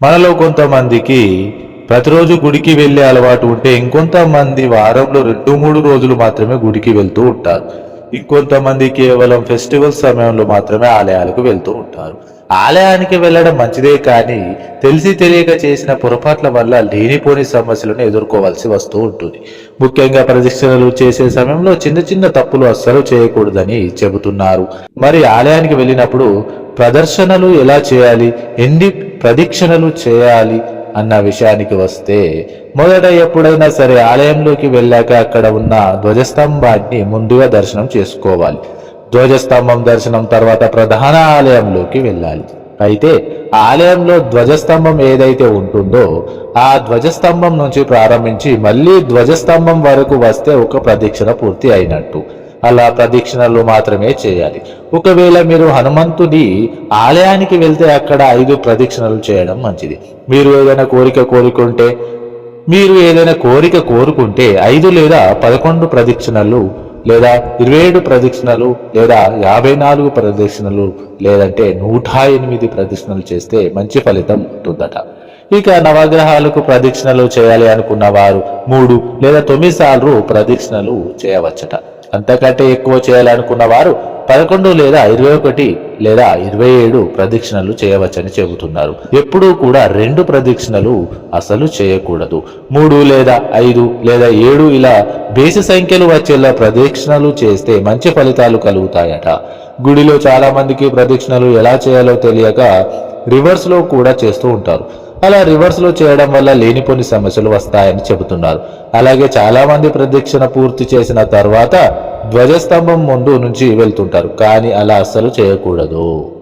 మనలో కొంతమందికి ప్రతిరోజు గుడికి వెళ్ళే అలవాటు ఉంటే ఇంకొంతమంది వారంలో రెండు మూడు రోజులు మాత్రమే గుడికి వెళ్తూ ఉంటారు. ఇంకొంతమంది కేవలం ఫెస్టివల్ సమయంలో మాత్రమే ఆలయాలకు వెళ్తూ ఉంటారు. ఆలయానికి వెళ్ళడం మంచిదే కానీ తెలిసి తెలియక చేసిన పొరపాట్ల వల్ల లేనిపోని సమస్యలను ఎదుర్కోవాల్సి వస్తూ ఉంటుంది. ముఖ్యంగా ప్రదక్షిణలు చేసే సమయంలో చిన్న చిన్న తప్పులు అస్సలు చేయకూడదని చెబుతున్నారు. మరి ఆలయానికి వెళ్ళినప్పుడు ప్రదర్శనలు ఎలా చేయాలి? ఎన్ని ప్రదక్షిణలు చేయాలి అన్న విషయానికి వస్తే మొదట ఎప్పుడైనా సరే ఆలయంలోకి వెళ్ళాక అక్కడ ఉన్న ధ్వజస్తంభాన్ని ముందుగా దర్శనం చేసుకోవాలి. ధ్వజస్తంభం దర్శనం తర్వాత ప్రధాన ఆలయంలోకి వెళ్ళాలి. అయితే ఆలయంలో ధ్వజస్తంభం ఏదైతే ఉంటుందో ఆ ధ్వజస్తంభం నుంచి ప్రారంభించి మళ్ళీ ధ్వజస్తంభం వరకు వస్తే ఒక ప్రదక్షిణ పూర్తి అయినట్టు. అలా ప్రదక్షిణలు మాత్రమే చేయాలి. ఒకవేళ మీరు హనుమంతుడి ఆలయానికి వెళ్తే అక్కడ ఐదు ప్రదక్షిణలు చేయడం మంచిది. మీరు ఏదైనా కోరిక కోరుకుంటే మీరు ఏదైనా కోరిక కోరుకుంటే ఐదు లేదా పదకొండు ప్రదక్షిణలు లేదా ఇరవై ఏడు ప్రదక్షిణలు లేదా యాభై నాలుగు ప్రదక్షిణలు లేదంటే నూట ఎనిమిది ప్రదక్షిణలు చేస్తే మంచి ఫలితం ఉంటుందట. ఇక నవగ్రహాలకు ప్రదక్షిణలు చేయాలి అనుకున్న వారు మూడు లేదా తొమ్మిది సార్లు ప్రదక్షిణలు చేయవచ్చట. అంతకంటే ఎక్కువ చేయాలనుకున్న వారు పదకొండు లేదా ఇరవై ఒకటి లేదా ఇరవై ఏడు ప్రదక్షిణలు చేయవచ్చని చెబుతున్నారు. ఎప్పుడూ కూడా రెండు ప్రదక్షిణలు అసలు చేయకూడదు. మూడు లేదా ఐదు లేదా ఏడు ఇలా బేసి సంఖ్యలు వచ్చేలా ప్రదక్షిణలు చేస్తే మంచి ఫలితాలు కలుగుతాయట. గుడిలో చాలా మందికి ప్రదక్షిణలు ఎలా చేయాలో తెలియక రివర్స్లో కూడా చేస్తూ ఉంటారు. అలా రివర్స్లో చేయడం వల్ల లేనిపోని సమస్యలు వస్తాయని చెబుతున్నారు. అలాగే చాలామంది ప్రదక్షిణ పూర్తి చేసిన తర్వాత ధ్వజస్తంభం ముందు నుంచి వెళ్తుంటారు. కానీ అలా అస్సలు చేయకూడదు.